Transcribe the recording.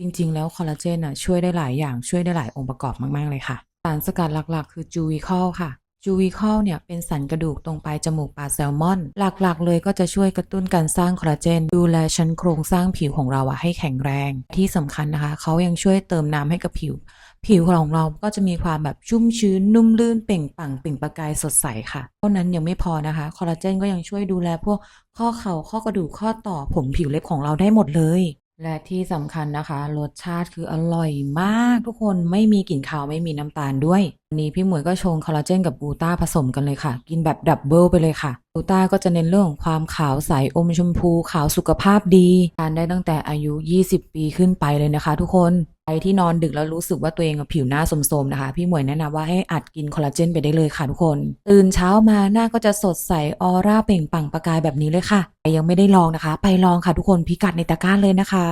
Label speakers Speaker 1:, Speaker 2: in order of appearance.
Speaker 1: จริง ๆ แล้วคอลลาเจนน่ะช่วยได้หลายอย่างช่วยได้หลายองค์ประกอบมาก ๆ เลยค่ะ สารสกัดหลัก ๆ คือจูวิคอลค่ะจูวิคอลเนี่ยเป็นสันกระดูกตรงปลายจมูกปลาแซลมอน หลักๆ เลยก็จะช่วยกระตุ้นการสร้างคอลลาเจน ดูแลชั้นโครงสร้างผิวของเราอะให้แข็งแรง ที่สำคัญนะคะ เขายังช่วยเติมน้ำให้กับผิว ผิวของเราก็จะมีความแบบชุ่มชื้น นุ่มลื่นเปล่งปลั่งเปล่งประกายสดใสค่ะเท่านั้นยังไม่พอนะคะคอลลาเจนก็ยังช่วยดูแลพวกข้อเข่าข้อกระดูกข้อต่อผมผิวเล็บของเราได้หมดเลย และที่สำคัญนะคะ รสชาติคืออร่อยมากทุกคนไม่มีกลิ่นคาวไม่มีน้ำตาลด้วยวันนี้พี่หมวยก็ชงคอลลาเจนกับกูต้าผสมกันเลยค่ะ กินแบบดับเบิลไปเลยค่ะกูต้าก็จะเน้นเรื่องของความขาวใสอมชมพู ขาวสุขภาพดีทานได้ตั้งแต่อายุ 20 ปีขึ้นไปเลยนะคะ ทุกคนใครที่นอนดึกแล้วรู้สึกว่าตัวเองผิวหน้าโทรมๆนะคะ พี่หมวยแนะนำว่าให้อัดกินคอลลาเจนไปได้เลยค่ะทุกคน ตื่นเช้ามาหน้าก็จะสดใสออร่าเปล่งปลั่งประกายแบบนี้เลยค่ะยังไม่ได้ลองนะคะ ไปลองค่ะทุกคนพิกัดในตะกร้าเลยนะคะ